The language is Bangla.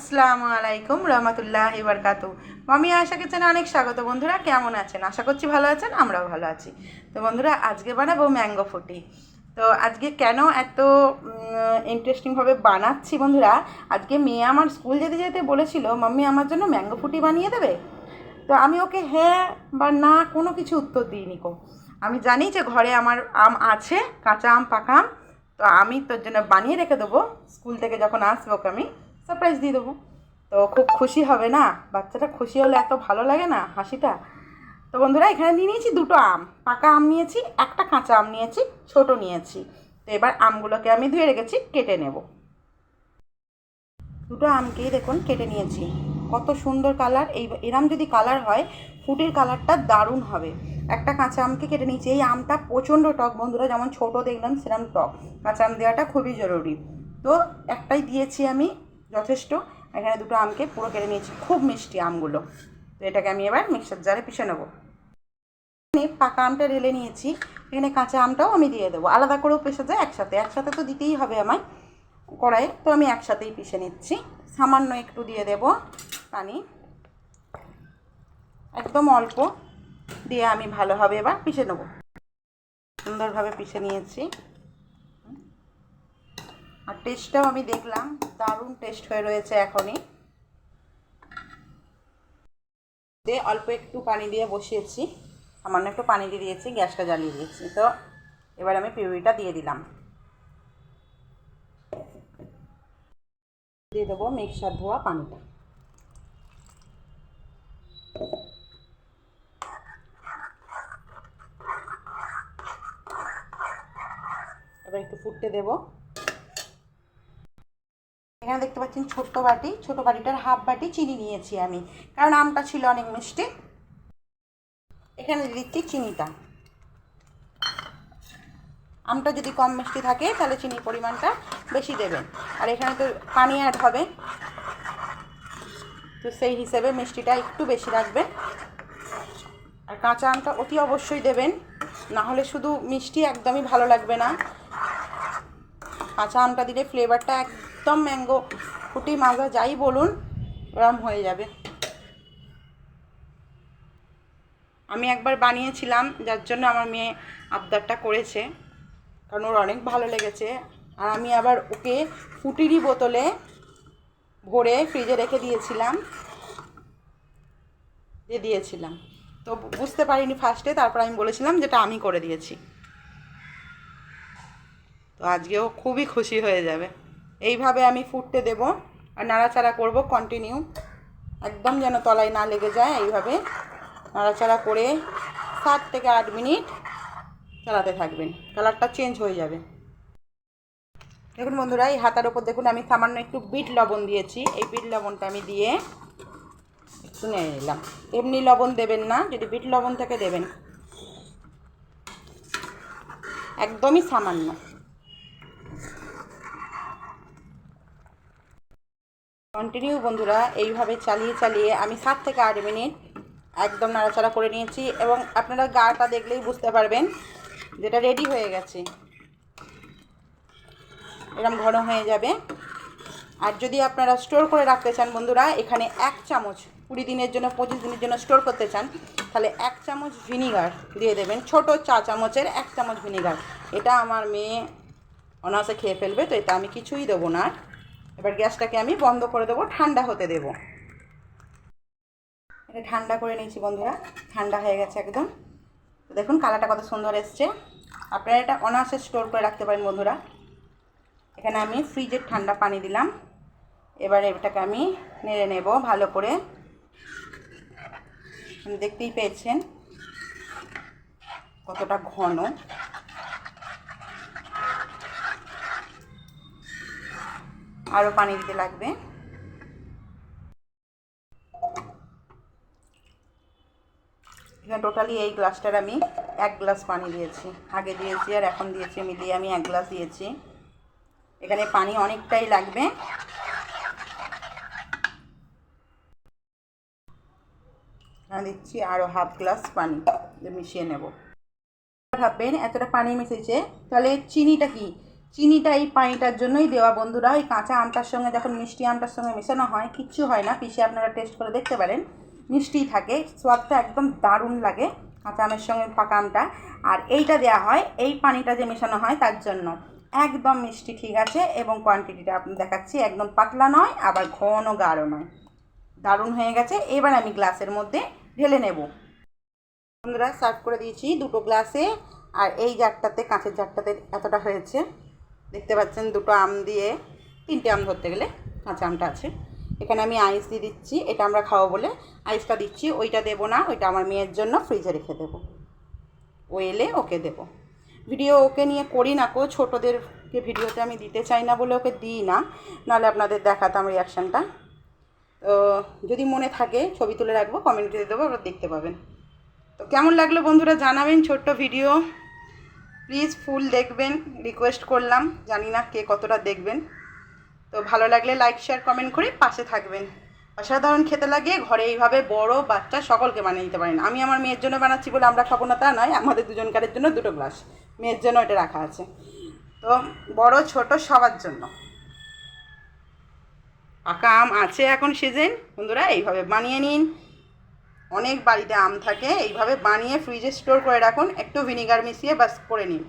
আসসালামু আলাইকুম রহমতুল্লাহ বারকাতু মামি আশা কিচেনে অনেক স্বাগত। বন্ধুরা, কেমন আছেন? আশা করছি ভালো আছেন, আমরাও ভালো আছি। তো বন্ধুরা, আজকে বানাবো ম্যাঙ্গো ফুটি। তো আজকে কেন এত ইন্টারেস্টিংভাবে বানাচ্ছি বন্ধুরা? আজকে মেয়ে আমার স্কুল যেতে যেতে বলেছিল, মাম্মি, আমার জন্য ম্যাঙ্গো ফুটি বানিয়ে দেবে? তো আমি ওকে হ্যাঁ বা না, কোনো কিছু উত্তর দিইনি কো। আমি জানি যে ঘরে আমার আম আছে, কাঁচা আম, পাকা আম। তো আমি তোর জন্য বানিয়ে রেখে দেবো। স্কুল থেকে যখন আসব ওকে আমি। সারপ্রাইজ দিয়ে দেবো। তো খুব খুশি হবে না? বাচ্চাটা খুশি হলে এত ভালো লাগে না হাসিটা? তো বন্ধুরা, এখানে নিয়ে নিয়েছি দুটো আম। পাকা আম নিয়েছি, একটা কাঁচা আম নিয়েছি, ছোট নিয়েছি। তো এবার আমগুলোকে আমি ধুয়ে রেখেছি, কেটে নেব। দুটো আমকেই দেখুন কেটে নিয়েছি। কত সুন্দর কালার। এই এরম যদি কালার হয় ফুটির কালারটা দারুণ হবে। একটা কাঁচা আমকে কেটে নিয়েছি। এই আমটা প্রচণ্ড টক বন্ধুরা, যেমন ছোট দেখলাম সেরকম টক। কাঁচা আম দেওয়াটা খুবই জরুরি। তো একটাই দিয়েছি আমি। যথেষ্ট। এখানে দুটো আমকে পুরো কেটে নিয়েছি, খুব মিষ্টি আমগুলো। তো এটাকে আমি এবার মিক্সার জারে পিষে নেব। এখানে পাকা আমটা ঢেলে নিয়েছি, এখানে কাঁচা আমটাও আমি দিয়ে দেবো। আলাদা করেও পেশে যায় একসাথে একসাথে তো দিতেই হবে আমায় কড়াইয়ে। তো আমি একসাথেই পিষে নিচ্ছি। সামান্য একটু দিয়ে দেব পানি। একদম অল্প দিয়ে আমি ভালোভাবে এবার পিষে নেব। সুন্দরভাবে পিষে নিয়েছি। আর টেস্টটাও আমি দেখলাম, দারুণ টেস্ট হয়ে রয়েছে এখনই। দিয়ে অল্প একটু পানি দিয়ে বসিয়েছি। সামান্য একটু পানি দিয়ে দিয়েছি, গ্যাসটা জ্বালিয়ে দিয়েছি। তো, এবার আমি পিউরিটা দিয়ে দিলাম। দিয়ে দেবো মিক্সার ধোয়া পানিটা। এবার একটু ফুটতে দেব। এখানে দেখতে পাচ্ছেন ছোট্ট বাটি, ছোট বাটিটার হাফ বাটি চিনি নিয়েছি আমি। কারণ আমটা ছিল অনেক মিষ্টি। এখানে দিচ্ছি চিনিটা। আমটা যদি কম মিষ্টি থাকে, তাহলে চিনির পরিমাণটা বেশি দেবেন। আর এখানে তো পানি অ্যাড হবে। তো সেই হিসেবে মিষ্টিটা একটু বেশি রাখবেন। আর কাঁচা আমটা অতি অবশ্যই দেবেন। না হলে শুধু মিষ্টি একদমই ভালো লাগবে না। কাঁচা আমটা দিলে ফ্লেভারটা একদম ম্যাঙ্গো ফুটি মাজা যাই বলুন, ওরম হয়ে যাবে। আমি একবার বানিয়েছিলাম, যার জন্য আমার মেয়ে আবদারটা করেছে, কারণ ওর অনেক ভালো লেগেছে। আর আমি আবার ওকে ফুটিরই বোতলে ভরে ফ্রিজে রেখে দিয়েছিলাম, দিয়ে দিয়েছিলাম। তো বুঝতে পারিনি ফার্স্টে তারপর আমি বলেছিলাম যেটা আমি করে দিয়েছি। তো আজকেও খুবই খুশি হয়ে যাবে। এইভাবে আমি ফুটতে দেব আর নাড়াচাড়া করব কন্টিনিউ একদম যেন তলায় না লেগে যায়, এইভাবে নাড়াচাড়া করে সাত থেকে আট মিনিট চালাতে থাকবেন। কালারটা চেঞ্জ হয়ে যাবে। দেখুন বন্ধুরা, এই হাতার ওপর দেখুন, আমি সামান্য একটু বিট লবণ দিয়েছি। এই বিট লবণটা আমি দিয়ে একটু নিয়ে নিলাম। এমনি লবণ দেবেন না, যদি বিট লবণ থেকে দেবেন। একদমই সামান্য। কন্টিনিউ বন্ধুরা, এইভাবে চালিয়ে চালিয়ে আমি সাত থেকে আট মিনিট একদম নাড়াচাড়া করে নিয়েছি এবং আপনারা গাটা দেখলেই বুঝতে পারবেন যেটা রেডি হয়ে গেছে। এরম ঘন হয়ে যাবে। আর যদি আপনারা স্টোর করে রাখতে চান বন্ধুরা, এখানে এক চামচ কুড়ি দিনের জন্য, পঁচিশ দিনের জন্য স্টোর করতে চান, তাহলে এক চামচ ভিনিগার দিয়ে দেবেন। ছোট চা চামচের এক চামচ ভিনিগার এটা আমার মেয়ে অনাসে খেয়ে ফেলবে, তো এটা আমি কিছুই দেবো না। এবার গ্যাসটাকে আমি বন্ধ করে দেবো, ঠান্ডা হতে দেবো। এটা ঠান্ডা করে নিয়েছি বন্ধুরা, ঠান্ডা হয়ে গেছে একদম। দেখুন কালারটা কত সুন্দর এসছে। আপনারা এটা অনায়াসে স্টোর করে রাখতে পারেন বন্ধুরা। এখানে আমি ফ্রিজের ঠান্ডা পানি দিলাম। এবার এটাকে আমি নেড়ে নেব ভালো করে। দেখতেই পেয়েছেন কতটা ঘন। আরও পানি দিতে লাগবে। টোটালি এই গ্লাসটার আমি এক গ্লাস পানি দিয়েছি। আগে দিয়েছি আর এখন দিয়েছি, মিলিয়ে আমি এক গ্লাস দিয়েছি। এখানে পানি অনেকটাই লাগবে। দিচ্ছি আরও হাফ গ্লাস পানি, মিশিয়ে নেব। ভাববেন এতটা পানি মিশেছে, তাহলে চিনিটা কি? চিনিটা এই পানিটার জন্যই দেওয়া বন্ধুরা, ওই কাঁচা আমটার সঙ্গে যখন মিষ্টি আমটার সঙ্গে মেশানো হয়, কিচ্ছু হয় না, পিসে আপনারা টেস্ট করে দেখতে পারেন, মিষ্টিই থাকে, স্বাদটা একদম দারুণ লাগে কাঁচা আমের সঙ্গে পাকা আমটা। আর এইটা দেওয়া হয়, এই পানিটা যে মেশানো হয় তার জন্য। একদম মিষ্টি ঠিক আছে, এবং কোয়ান্টিটিটা আপনি দেখাচ্ছি, একদম পাতলা নয়, আবার ঘন গাঢ় নয়। দারুণ হয়ে গেছে, এবার আমি গ্লাসের মধ্যে ঢেলে নেব। বন্ধুরা সার্ভ করে দিয়েছি দুটো গ্লাসে, আর এই জারটাতে, কাঁচের জারটাতে এতটা হয়েছে। দেখতে পাচ্ছেন দুটো আম দিয়ে তিনটে আম ধরতে গেলে কাঁচা আমটা আছে। এখানে আমি আইস দিয়ে দিচ্ছি, এটা আমরা খাব বলে আইসটা দিচ্ছি, ওইটা দেবো না, ওইটা আমার মেয়ের জন্য ফ্রিজে রেখে দেবো। ও এলে ওকে দেবো। ভিডিও ওকে নিয়ে করি না কো, ছোটোদেরকে ভিডিওতে আমি দিতে চাই না বলে ওকে দিই না, নাহলে আপনাদের দেখাতাম রিয়াকশানটা তো যদি মনে থাকে, ছবি তুলে রাখব কমেন্টে দেবো, আপনারা দেখতে পাবেন। তো কেমন লাগল বন্ধুরা জানাবেন ছোট্ট ভিডিও। প্লিজ ফুল দেখবেন রিকোয়েস্ট করলাম, জানি না কে কতটা দেখবেন। তো ভালো লাগলে লাইক শেয়ার কমেন্ট করে পাশে থাকবেন। অসাধারণ খেতে লাগে, ঘরে এইভাবে বড় বাচ্চা সকলকে বানিয়ে দিতে পারেন। আমি আমার মেয়ের জন্য বানাচ্ছি বলে আমরা খাব না তা নয়, আমাদের দুজনকারের জন্য দুটো গ্লাস মেয়ের জন্য এটা রাখা আছে। তো বড়, ছোট সবার জন্য। পাকা আম আছে এখন সিজন। বন্ধুরা, এইভাবে বানিয়ে নিন। অনেক বাড়িতে আম থাকে, এইভাবে বানিয়ে ফ্রিজে স্টোর করে রাখুন, একটু ভিনিগার মিশিয়ে বাস করে নিন।